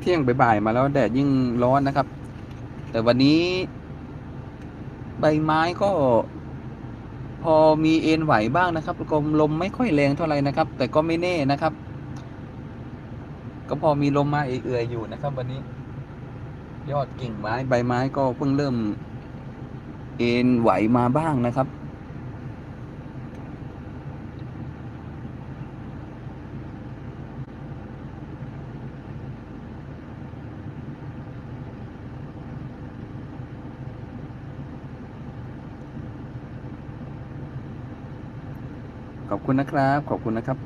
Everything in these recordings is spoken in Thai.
เที่ยงบ่ายๆมาแล้วแดดยิ่งร้อนนะครับ แต่วันนี้ ใบไม้ก็ พอมีเอ็นไหวบ้างนะครับลมลมไม่ค่อยแรงเท่าไหร่นะครับ แต่ก็ไม่แน่นะครับ ก็พอมีลมมาเอื่อยๆอยู่นะครับ วันนี้ ยอดกิ่งไม้ใบไม้ก็เพิ่งเริ่ม เอ็นไหวมาบ้างนะครับ ขอบคุณนะครับ ขอบคุณนะครับ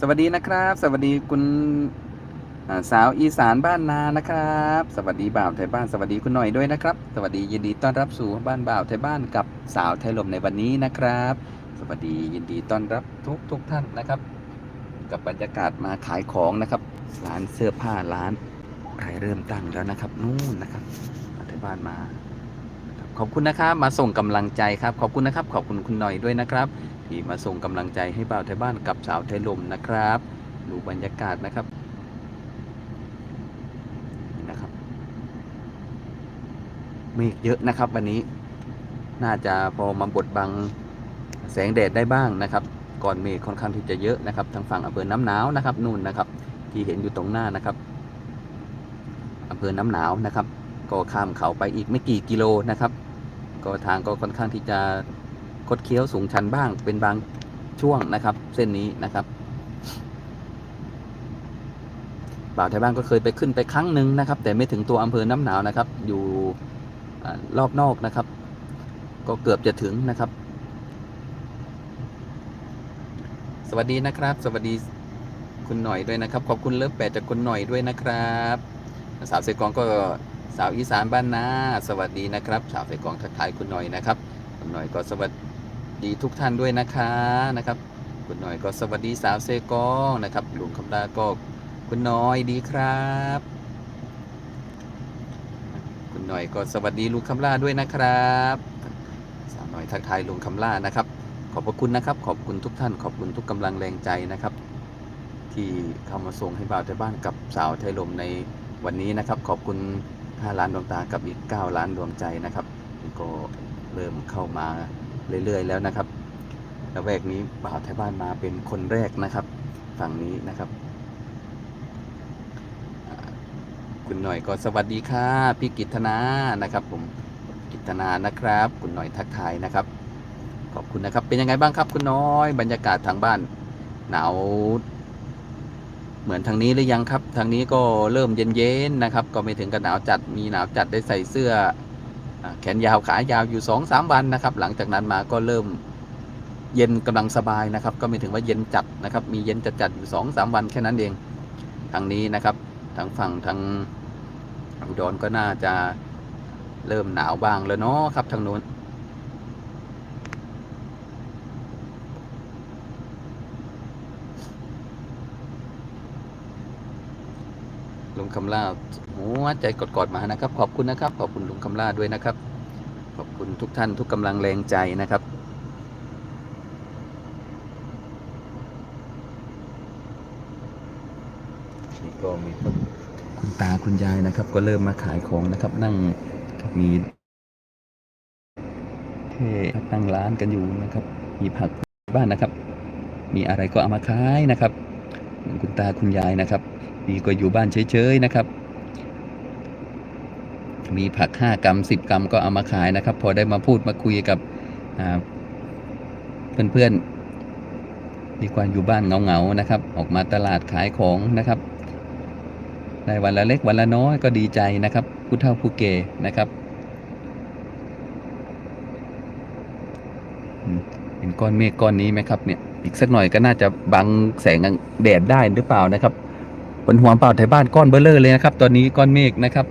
สวัสดีนะครับ สวัสดีคุณสาวอีสานบ้านนานะครับ สวัสดีบ่าวไทยบ้านสวัสดีคุณหน่อยด้วยนะครับ สวัสดียินดีต้อนรับสู่บ้านบ่าวไทยบ้านกับสาวไทยลมในวันนี้นะครับ สวัสดียินดีต้อนรับทุกทุกท่านนะครับ กับบรรยากาศมาขายของนะครับร้านเสื้อผ้าร้านขายเริ่มตั้งแล้วนะครับนู่นนะครับไทยบ้านมาขอบคุณนะครับมาส่งกำลังใจครับ ขอบคุณนะครับ ขอบคุณคุณหน่อยด้วยนะครับ ที่มาส่งกำลังใจให้บ่าวไทยบ้านกับสาวไทยลมนะครับ ดูบรรยากาศนะครับนี่นะครับ เมฆเยอะนะครับวันนี้ น่าจะพอมาบดบังแสงแดดได้บ้างนะครับ ก่อนเมฆค่อนข้างที่จะเยอะนะครับ ทางฝั่งอำเภอน้ำหนาวนะครับนู่นนะครับ ที่เห็นอยู่ตรงหน้านะครับอำเภอน้ำหนาวนะครับ ก็ข้ามเขาไปอีกไม่กี่กิโลนะครับ ก็ทางก็ค่อนข้างที่จะ คดเคี้ยวสูงชันบ้างเป็นบางช่วงนะครับ เส้นนี้นะครับบ่าวไทยบ้านก็เคยไปขึ้นไปครั้งหนึ่งนะครับ แต่ไม่ถึงตัวอำเภอน้ำหนาวนะครับ อยู่อรอบนอกนะครับ ก็เกือบจะถึงนะครับ สวัสดีนะครับ สวัสดีคุณหน่อยด้วยนะครับ ขอบคุณเลิฟแปดจากคุณหน่อยด้วยนะครับสาวเซกองก็สาวอีสานบ้านนาสวัสดีนะครับ สาวเซกองทักทายคุณหน่อยนะครับคุณหน่อยก็สวัสดี ดีทุกท่านด้วยนะคะนะครับ คุณหน่อยก็สวัสดีสาวเซกองนะครับลุงคำลาก็คุณน้อยดีครับ คุณหน่อยก็สวัสดีลุงคำลาด้วยนะครับสาวหน่อยทักทายลุงคำลานะครับ ขอบพระคุณนะครับ ขอบคุณทุกท่าน ขอบคุณทุกกำลังแรงใจนะครับ ที่เข้ามาส่งให้บ่าวไทยบ้านกับสาวไทยลมในวันนี้นะครับ ขอบคุณ5ล้านดวงตากับอีก 9 ล้านดวงใจนะครับก็เริ่มเข้ามา เรื่อย ๆ แล้วนะครับละแวกนี้บ่าวไทยบ้านมาเป็นคนแรกนะครับฝั่งนี้นะครับ คุณหน่อยก็สวัสดีค่ะพี่กิตนานะครับ ผมกิตนานะครับ คุณหน่อยทักทายนะครับขอบคุณนะครับ เป็นยังไงบ้างครับ คุณน้อย บรรยากาศทางบ้าน หนาวเหมือนทางนี้หรือยังครับ ทางนี้ก็เริ่มเย็นๆนะครับ ก็ไม่ถึงกับหนาวจัดมีหนาวจัดได้ใส่เสื้อ แขนยาวขายาวอยู่2อสามวันนะครับ หลังจากนั้นมาก็เริ่มเย็นกำลังสบายนะครับ ก็ไม่ถึงว่าเย็นจัดนะครับ มีเย็นจัดจัดอยู่2อสามวันแค่นั้นเองทางนี้นะครับทางฝั่งทางอุดรก็น่าจะเริ่มหนาวบ้างแล้วเนาะครับทางโน้น ลุงคำล่าหัวใจกอดๆมานะครับ ขอบคุณนะครับ ขอบคุณลุงคำล่าด้วยนะครับ ขอบคุณทุกท่านทุกกำลังแรงใจนะครับนี่ก็มีคุณตาคุณยายนะครับ ก็เริ่มมาขายของนะครับ นั่งมีเท่ตั้งร้านกันอยู่นะครับ มีผักบ้านนะครับ มีอะไรก็เอามาขายนะครับคุณตาคุณยายนะครับ ดีกว่าอยู่บ้านเฉยๆนะครับ มีผักห้ากรัมสิบกรัมก็เอามาขายนะครับ พอได้มาพูดมาคุยกับเพื่อนๆ ดีกว่าอยู่บ้านเงาๆนะครับ ออกมาตลาดขายของนะครับได้วันละเล็กวันละน้อยก็ดีใจนะครับผู้เฒ่าผู้แก่นะครับเห็นก้อนเมฆก้อนนี้ไหมครับเนี่ยอีกสักหน่อยก็น่าจะบังแสงแดดได้หรือเปล่านะครับ บนหัวเป่าไทยบ้านก้อนเบลเลอร์เลยนะครับ ตอนนี้ก้อนเมฆนะครับ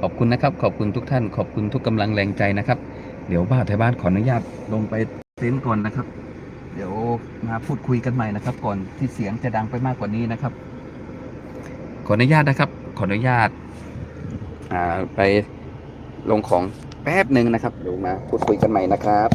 ขอบคุณนะครับ ขอบคุณทุกท่าน ขอบคุณทุกกำลังแรงใจนะครับ เดี๋ยวบ้าไทยบ้านขออนุญาตลงไปเต็นท์ก่อนนะครับ เดี๋ยวมาพูดคุยกันใหม่นะครับ ก่อนที่เสียงจะดังไปมากกว่านี้นะครับ ขออนุญาตนะครับ ขออนุญาตอ่าไปลงของแป๊บหนึ่งนะครับเดี๋ยวมาพูดคุยกันใหม่นะครับ